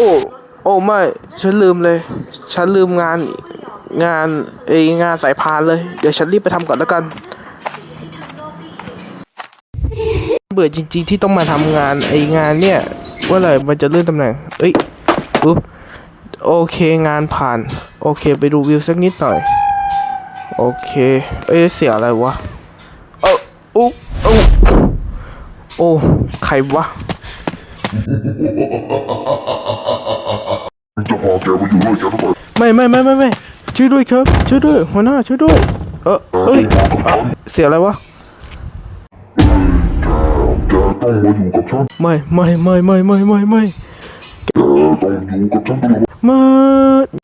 อ้โอ้ไม่ ฉันลืมเลย ฉันลืมงานงานไองานสายพานเลย เดี๋ยวฉันรีบไปทำก่อนแล้วกัน เบื่อจริง ๆ ที่ต้องมาทำงานไองานเนี่ยว่าอะไรมันจะเลื่อนตำแหน่งเอ้ยปุ๊บโอเคงานผ่าน โอเค ไปดูวิวสักนิดหน่อย โอเคเอ้ยเสียอะไรวะเอออุ๊โอ้โอ้ใครวะ มาอยู่ด้วยกันหรือเปล่าไม่ไม่ไม่ไม่ไม่ช่วยด้วยครับช่วยด้วยหัวหน้าช่วยด้วย เออเอ้ยอะเสียอะไรวะแกต้องมาอยู่กับฉันไม่ไม่ไม่ไม่ไม่ไม่ไม่แกต้องอยู่กับฉันตลอดไม่